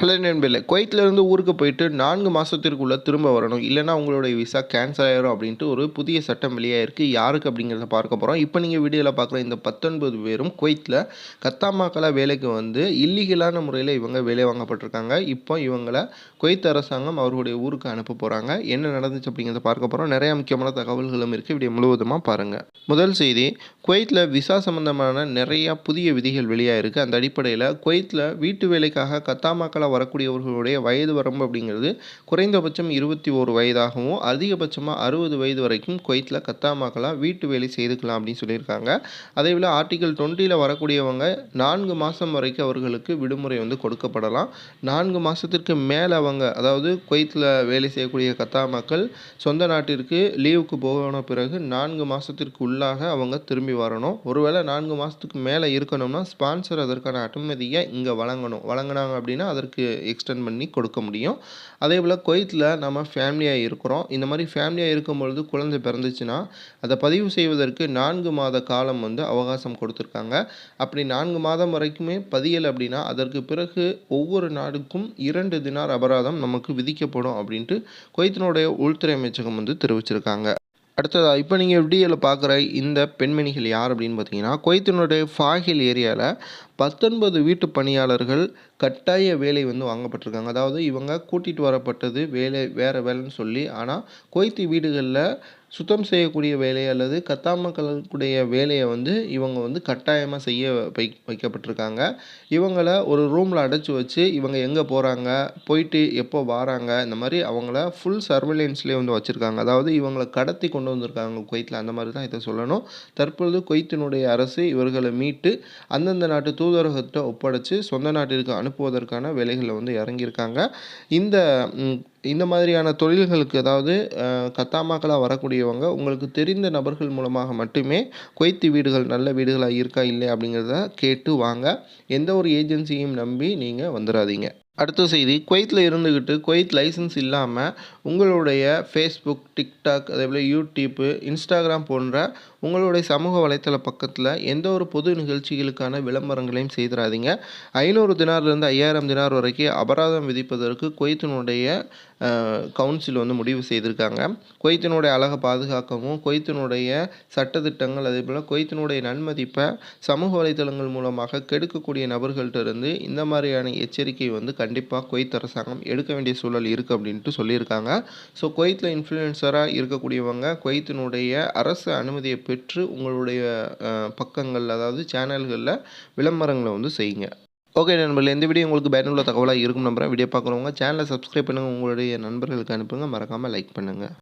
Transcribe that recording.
Hello நண்பர்களே குவைத்திலேருந்து ஊருக்கு போயிட்டு நான்கு மாதத்திற்குள்ளே திரும்ப வரணும். இல்லைனா உங்களுடைய விசா கேன்சல் ஆயிரும் அப்படின்ட்டு ஒரு புதிய சட்டம் வெளியாகிருக்கு யாருக்கு அப்படிங்கிறத பார்க்க போகிறோம் இப்போ நீங்கள் வீடியோவில் பார்க்குற இந்த பத்தொன்பது பேரும் குவைத்தில் கத்தாமாக்களாக வேலைக்கு வந்து இல்லீகலான முறையில் இவங்க வேலை வாங்கப்பட்டிருக்காங்க. இப்போ இவங்களை குவைத் அரசாங்கம் அவர்களுடைய ஊருக்கு அனுப்ப போகிறாங்க என்ன நடந்துச்சு அப்படிங்கிறத பார்க்க போகிறோம் நிறையா முக்கியமான தகவல்களும் இருக்குது வீடியோ முழுவதுமாக பாருங்கள் முதல் செய்தி குவைத்தில் விசா சம்பந்தமான நிறையா புதிய விதிகள் வெளியாகிருக்கு அந்த அடிப்படையில் குவைத்தில் வீட்டு வேலைக்காக கத்தாமாக்கலா வரக்கூடியவர்களுடைய வயது வரம்பு அப்படிங்கிறது குறைந்தபட்சம் இருபத்தி ஒரு வயதாகவும் அதிகபட்சமாக அறுபது வயது வரைக்கும் குவைத்தில் கத்தாமாக்கலா வீட்டு வேலை செய்துக்கலாம் அப்படின்னு சொல்லியிருக்காங்க. அதே போல் ஆர்டிகல் டுவெண்ட்டியில் வரக்கூடியவங்க நான்கு மாதம் வரைக்கும் அவர்களுக்கு விடுமுறை வந்து கொடுக்கப்படலாம். நான்கு மாதத்திற்கு மேலே அவங்க அதாவது குவைத்தில் வேலை செய்யக்கூடிய கத்தா மக்கள் சொந்த நாட்டிற்கு லீவுக்கு போன பிறகு நான்கு மாதத்திற்கு உள்ளாக அவங்க திரும்பி வரணும். ஒருவேளை நான்கு மாதத்துக்கு மேலே இருக்கணும்னா ஸ்பான்சர் அதற்கான அனுமதியை இங்கே வழங்கணும். வழங்கினாங்க அப்படின்னா அதற்கு எக்ஸ்டெண்ட் பண்ணி கொடுக்க முடியும். அதே போல் குவைத்தில் நம்ம ஃபேமிலியாக இருக்கிறோம். இந்த மாதிரி ஃபேமிலியாக இருக்கும் பொழுது குழந்தை பிறந்துச்சுன்னா அதை பதிவு செய்வதற்கு நான்கு மாத காலம் வந்து அவகாசம் கொடுத்துருக்காங்க. அப்படி நான்கு மாதம் வரைக்குமே பதியல் அப்படின்னா அதற்கு பிறகு ஒவ்வொரு நாடுக்கும் இரண்டு தினார் அபராதம் நமக்கு விதிக்கப்படும் அப்படின்ட்டு குவைத்தினுடைய உள்துறை அமைச்சகம் வந்து தெரிவிச்சிருக்காங்க. அடுத்ததாக இப்போ நீங்கள் விடியலில் பார்க்குற இந்த பெண்மணிகள் யார் அப்படின்னு பார்த்தீங்கன்னா குவைத்தினுடைய ஃபாகில் ஏரியாவில் பத்தொன்பது வீட்டு பணியாளர்கள் கட்டாய வேலை வந்து வாங்கப்பட்டிருக்காங்க. அதாவது இவங்க கூட்டிகிட்டு வரப்பட்டது வேலை வேறு வேலைன்னு சொல்லி. ஆனால் கொய்த்து வீடுகளில் சுத்தம் செய்யக்கூடிய வேலை அல்லது கத்தாமக்களுடைய வேலையை வந்து இவங்க வந்து கட்டாயமாக செய்ய வை வைக்கப்பட்டிருக்காங்க. இவங்கள ஒரு ரூமில் அடைச்சி வச்சு இவங்க எங்கே போகிறாங்க போயிட்டு எப்போ வராங்க இந்த மாதிரி அவங்கள ஃபுல் சர்வேலன்ஸ்லேயே வந்து வச்சுருக்காங்க. அதாவது இவங்களை கடத்தி கொண்டு வந்திருக்காங்க குவைத்தில் அந்த மாதிரி தான் இதை சொல்லணும். தற்பொழுது குவைத்தினுடைய அரசு இவர்களை மீட்டு அந்தந்த நாட்டு தூதரகத்தை ஒப்படைச்சு சொந்த நாட்டிற்கு அனுப்புவதற்கான வேலைகளில் வந்து இறங்கியிருக்காங்க. இந்த இந்த மாதிரியான தொழில்களுக்கு அதாவது கத்தாமாக்களாக வரக்கூடியவங்க உங்களுக்கு தெரிந்த நபர்கள் மூலமாக மட்டுமே கொய்த்து வீடுகள் நல்ல வீடுகளாக இருக்கா இல்லை அப்படிங்கிறத கேட்டு வாங்க. எந்த ஒரு ஏஜென்சியும் நம்பி நீங்கள் வந்துடாதீங்க அடுத்த செய்தி குவைத்தில் இருந்துக்கிட்டு குவைத் லைசன்ஸ் இல்லாமல் உங்களுடைய ஃபேஸ்புக் டிக்டாக் அதேபோல் யூடியூப்பு இன்ஸ்டாகிராம் போன்ற உங்களுடைய சமூக வலைத்தள பக்கத்தில் எந்த ஒரு பொது நிகழ்ச்சிகளுக்கான விளம்பரங்களையும் செய்திடாதீங்க ஐநூறு தினார்லேருந்து ஐயாயிரம் தினார் வரைக்கும் அபராதம் விதிப்பதற்கு குவைத்தினுடைய கவுன்சில் வந்து முடிவு செய்திருக்காங்க. குவைத்தினுடைய அழகை பாதுகாக்கவும் குவைத்தினுடைய சட்டத்திட்டங்கள் அதே போல் குவைத்தினுடைய நன்மதிப்பை சமூக வலைதளங்கள் மூலமாக கெடுக்கக்கூடிய நபர்கள்ட்டிருந்து இந்த மாதிரியான எச்சரிக்கை வந்து கண்டிப்பாக குவைத் அரசாங்கம் எடுக்க வேண்டிய சூழல் இருக்குது அப்படின்ட்டு சொல்லியிருக்காங்க. ஸோ குவைத்தில் இன்ஃப்ளூயன்சராக இருக்கக்கூடியவங்க குவைத்தினுடைய அரசு அனுமதியை பெற்று உங்களுடைய பக்கங்கள் அதாவது சேனல்களில் விளம்பரங்களை வந்து செய்யுங்க. ஓகே நண்பர்கள் எந்த வீடியோ உங்களுக்கு பயனுள்ள தகவலாக இருக்கும் நம்புகிறேன் வீடியோ பார்க்குறவங்க சேனலை சப்ஸ்கிரைப் பண்ணுங்கள் உங்களுடைய நண்பர்களுக்கு அனுப்புங்க. மறக்காமல் லைக் பண்ணுங்கள்